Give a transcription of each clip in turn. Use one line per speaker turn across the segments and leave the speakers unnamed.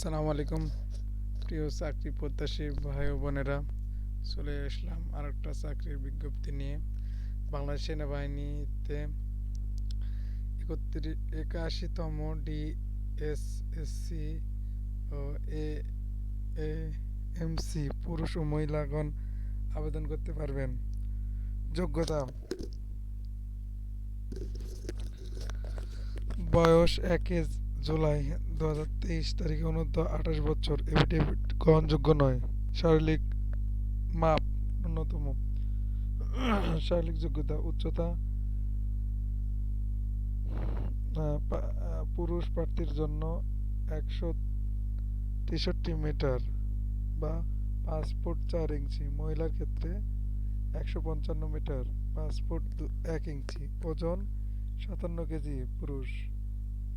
সালামু আলাইকুম। প্রিয় চাকরি প্রত্যাশী ভাই ও বোনেরা, চলে আসলাম আর একটা চাকরির বিজ্ঞপ্তি নিয়ে। বাংলাদেশ সেনাবাহিনীতে একত্রিশ একাশিতম ডিএসএসসি ও এ এমসি পুরুষ ও মহিলাগণ আবেদন করতে পারবেন। যোগ্যতা, বয়স এক একে জুলাই দু হাজার তেইশ তারিখে অনূর্ধ্ব আঠাশ বছর এফিডেভিট গ্রহণযোগ্য নয়। শারীরিক মাপ ন্যূনতম। শারীরিক যোগ্যতা, উচ্চতা পুরুষ প্রার্থীর জন্য একশো তেষট্টি মিটার বা পাঁচ ফুট চার ইঞ্চি। মহিলার ক্ষেত্রে একশো পঞ্চান্ন মিটার, পাঁচ ফুট এক ইঞ্চি। ওজন সাতান্ন কেজি, পুরুষ।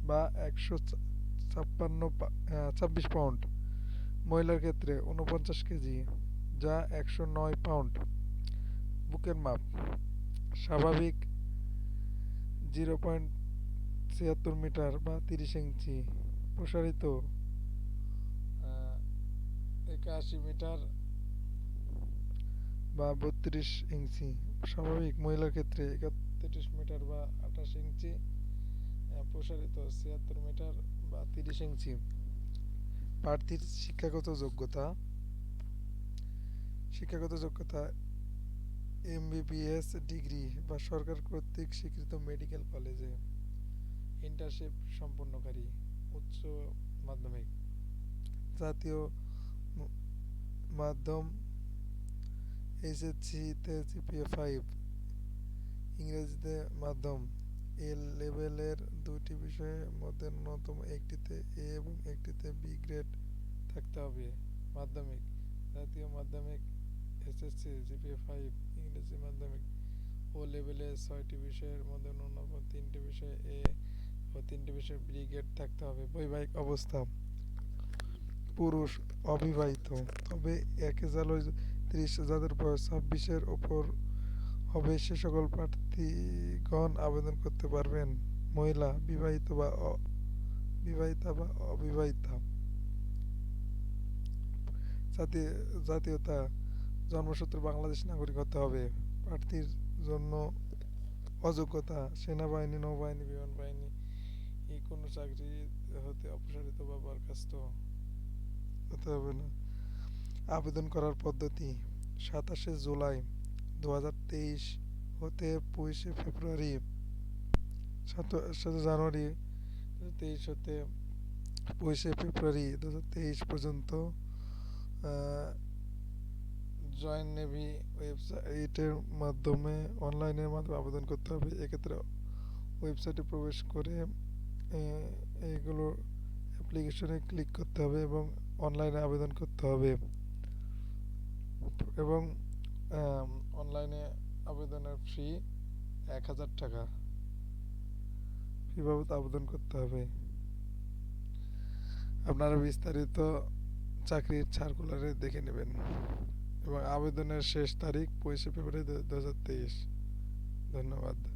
বা একশো ছাপ্পান্ন ছাব্বিশ পাউন্ড মহিলার ক্ষেত্রে উনপঞ্চাশ কেজি যা একশো নয় পাউন্ড বুকের মাপ। স্বাভাবিক জিরো পয়েন্ট ছিয়াত্তর মিটার বা তিরিশ ইঞ্চি। প্রসারিত একাশি মিটার বা বত্রিশ ইঞ্চি। স্বাভাবিক মহিলার ক্ষেত্রে একত্রিশ মিটার বা আঠাশ ইঞ্চি। প্রসারিত ছিয়াত্তর মিটার বা তিরিশ ইঞ্চি। প্রার্থীর শিক্ষাগত যোগ্যতা। শিক্ষাগত যোগ্যতা, এমবিবিএস ডিগ্রি বা সরকার কর্তৃক স্বীকৃত মেডিকেল কলেজে। ইন্টার্নশিপ সম্পন্নকারী, উচ্চ মাধ্যমিক। জাতীয় মাধ্যম এইচএসসিতে জিপিএ ফাইভ। ইংরেজিতে মাধ্যম, এ লেভেলের দুটি বিষয়ের মধ্যে ন্যূনতম একটিতে এ এবং একটিতে বি গ্রেড থাকতে হবে। মাধ্যমিক, জাতীয় মাধ্যমিক এসএসসি জিপিএ ফাইভ ইংরেজি মাধ্যমিক ও লেভেলে ছয়টি বিষয়ের মধ্যে ন্যূনতম তিনটি বিষয়ে এ ও তিনটি বিষয়ে বি গ্রেড থাকতে হবে। বৈবাহিক অবস্থা, পুরুষ অবিবাহিত, তবে একে জালো ত্রিশ যাদের বয়স ছাব্বিশের ওপর হবে, সে সকল প্রার্থীগণ আবেদন করতে পারবেন। মহিলা বিবাহিত বা বিবাহিতা বা অবিবাহিতা। জাতীয় জাতীয়তা, জন্মসূত্রে বাংলাদেশ নাগরিক হতে হবে। প্রার্থীর জন্য অযোগ্যতা, সেনাবাহিনী, নৌবাহিনী বিমান বাহিনী কোনো চাকরি হতে অপসারিত বা বরখাস্ত হতে হবে না। আবেদন করার পদ্ধতি, সাতাশে জুলাই দু হাজার তেইশ হতে পঁচিশে ফেব্রুয়ারি সাতাশে জানুয়ারি দু হাজার তেইশ হতে পঁচিশে ফেব্রুয়ারি দু হাজার তেইশ পর্যন্ত জয়েন্ট নেভি ওয়েবসাইটের মাধ্যমে অনলাইনের মাধ্যমে আবেদন করতে হবে। এক্ষেত্রে ওয়েবসাইটে প্রবেশ করে এইগুলো অ্যাপ্লিকেশনে ক্লিক করতে হবে এবং অনলাইনে আবেদন করতে হবে। এবং অনলাইনে আবেদনের ফি এক হাজার টাকা। ফি বাবদ আবেদন করতে হবে? আপনারা বিস্তারিত চাকরির সার্কুলারে দেখে নেবেন। এবং আবেদনের শেষ তারিখ পঁচিশে ফেব্রুয়ারি দু হাজার তেইশ। ধন্যবাদ।